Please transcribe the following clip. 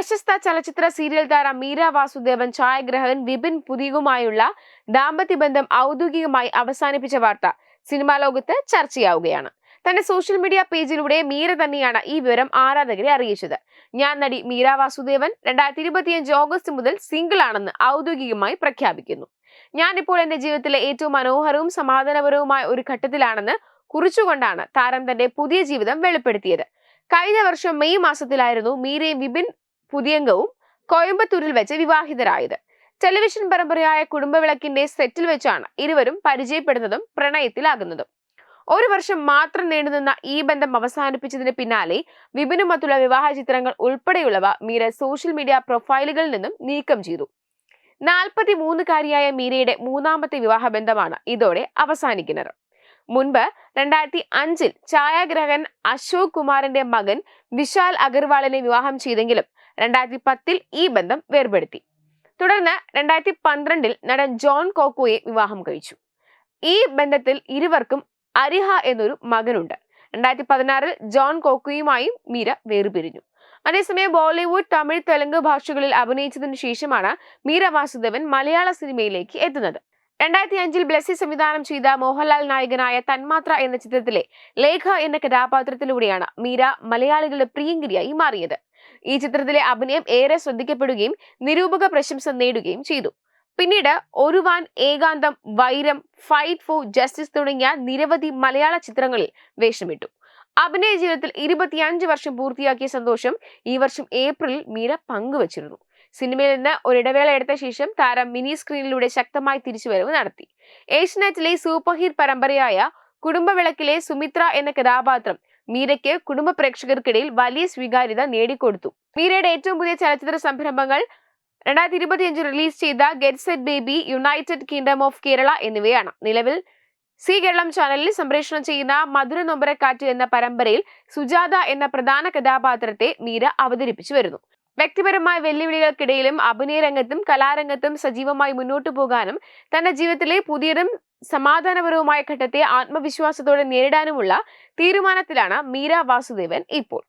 പ്രശസ്ത ചലച്ചിത്ര സീരിയൽ താരം മീര വാസുദേവൻ ഛായാഗ്രഹകൻ വിപിൻ പുതികുമായുള്ള ദാമ്പത്യ ബന്ധം ഔദ്യോഗികമായി അവസാനിപ്പിച്ച വാർത്ത സിനിമാ ലോകത്ത് ചർച്ചയാവുകയാണ്. തന്റെ സോഷ്യൽ മീഡിയ പേജിലൂടെ മീര തന്നെയാണ് ഈ വിവരം ആരാധകരെ അറിയിച്ചത്. ഞാൻ നടി മീര വാസുദേവൻ രണ്ടായിരത്തി ഇരുപത്തിയഞ്ച് ഓഗസ്റ്റ് മുതൽ സിംഗിൾ ആണെന്ന് ഔദ്യോഗികമായി പ്രഖ്യാപിക്കുന്നു. ഞാനിപ്പോൾ എന്റെ ജീവിതത്തിലെ ഏറ്റവും മനോഹരവും സമാധാനപരവുമായ ഒരു ഘട്ടത്തിലാണെന്ന് കുറിച്ചുകൊണ്ടാണ് താരം തന്റെ പുതിയ ജീവിതം വെളിപ്പെടുത്തിയത്. കഴിഞ്ഞ വർഷം മെയ് മാസത്തിലായിരുന്നു മീരയും വിപിൻ പുതിയംഗവും കോയമ്പത്തൂരിൽ വെച്ച് വിവാഹിതരായത്. ടെലിവിഷൻ പരമ്പരയായ കുടുംബവിളക്കിന്റെ സെറ്റിൽ വെച്ചാണ് ഇരുവരും പരിചയപ്പെടുന്നതും പ്രണയത്തിലാകുന്നതും. ഒരു വർഷം മാത്രം നീണ്ടുനിന്ന ഈ ബന്ധം അവസാനിപ്പിച്ചതിന് പിന്നാലെ വിപിനുമൊത്തുള്ള വിവാഹ ചിത്രങ്ങൾ ഉൾപ്പെടെയുള്ളവ മീര സോഷ്യൽ മീഡിയ പ്രൊഫൈലുകളിൽ നിന്നും നീക്കം ചെയ്തു. നാൽപ്പത്തി മൂന്നുകാരിയായ മീരയുടെ മൂന്നാമത്തെ വിവാഹ ബന്ധമാണ് ഇതോടെ അവസാനിക്കുന്നത്. മുൻപ് രണ്ടായിരത്തി അഞ്ചിൽ ഛായാഗ്രഹകൻ അശോക് കുമാറിന്റെ മകൻ വിശാൽ അഗർവാളിനെ വിവാഹം ചെയ്തെങ്കിലും രണ്ടായിരത്തി പത്തിൽ ഈ ബന്ധം വേർപെടുത്തി. തുടർന്ന് രണ്ടായിരത്തി പന്ത്രണ്ടിൽ നടൻ ജോൺ കോക്കോയെ വിവാഹം കഴിച്ചു. ഈ ബന്ധത്തിൽ ഇരുവർക്കും അരിഹ എന്നൊരു മകനുണ്ട്. രണ്ടായിരത്തി പതിനാറിൽ ജോൺ കോക്കോയുമായും മീര വേർപിരിഞ്ഞു. അതേസമയം ബോളിവുഡ് തമിഴ് തെലുങ്ക് ഭാഷകളിൽ അഭിനയിച്ചതിനു ശേഷമാണ് മീര വാസുദേവൻ മലയാള സിനിമയിലേക്ക് എത്തുന്നത്. രണ്ടായിരത്തി അഞ്ചിൽ ബ്ലസ്സി സംവിധാനം ചെയ്ത മോഹൻലാൽ നായകനായ തന്മാത്ര എന്ന ചിത്രത്തിലെ ലേഖ എന്ന കഥാപാത്രത്തിലൂടെയാണ് മീര മലയാളികളുടെ പ്രിയങ്കരിയായി മാറിയത്. ഈ ചിത്രത്തിലെ അഭിനയം ഏറെ ശ്രദ്ധിക്കപ്പെടുകയും നിരൂപക പ്രശംസ നേടുകയും ചെയ്തു. പിന്നീട് Oruvan Ekantham Vairam fight for justice തുടങ്ങിയ നിരവധി മലയാള ചിത്രങ്ങളിൽ വേഷമിട്ടു. അഭിനയ ജീവിതത്തിൽ ഇരുപത്തിയഞ്ച് വർഷം പൂർത്തിയാക്കിയ സന്തോഷം ഈ വർഷം ഏപ്രിലിൽ മീര പങ്കുവച്ചിരുന്നു. സിനിമയിൽ നിന്ന് ഒരിടവേള എടുത്ത ശേഷം താരം മിനി സ്ക്രീനിലൂടെ ശക്തമായി തിരിച്ചുവരവ് നടത്തി. ഏഷ്യനെറ്റിലെ സൂപ്പർ ഹിറ്റ് പരമ്പരയായ കുടുംബവിളക്കിലെ സുമിത്ര എന്ന കഥാപാത്രം മീരയ്ക്ക് കുടുംബ പ്രേക്ഷകർക്കിടയിൽ വലിയ സ്വീകാര്യത നേടിക്കൊടുത്തു. മീരയുടെ ഏറ്റവും പുതിയ ചലച്ചിത്ര സംരംഭങ്ങൾ രണ്ടായിരത്തി ഇരുപത്തിയഞ്ച് റിലീസ് ചെയ്ത get set baby United Kingdom of Kerala എന്നിവയാണ്. നിലവിൽ സി കേരളം ചാനലിൽ സംപ്രേഷണം ചെയ്യുന്ന മധുര നൊമ്പരക്കാറ്റ് എന്ന പരമ്പരയിൽ സുജാത എന്ന പ്രധാന കഥാപാത്രത്തെ മീര അവതരിപ്പിച്ചു വരുന്നു. വ്യക്തിപരമായ വെല്ലുവിളികൾക്കിടയിലും അഭിനയ രംഗത്തും കലാരംഗത്തും സജീവമായി മുന്നോട്ടു പോകാനും തന്റെ ജീവിതത്തിലെ പുതിയതും സമാധാനപരവുമായ ഘട്ടത്തെ ആത്മവിശ്വാസത്തോടെ നേരിടാനുമുള്ള തീരുമാനത്തിലാണ് മീര വാസുദേവൻ ഇപ്പോൾ.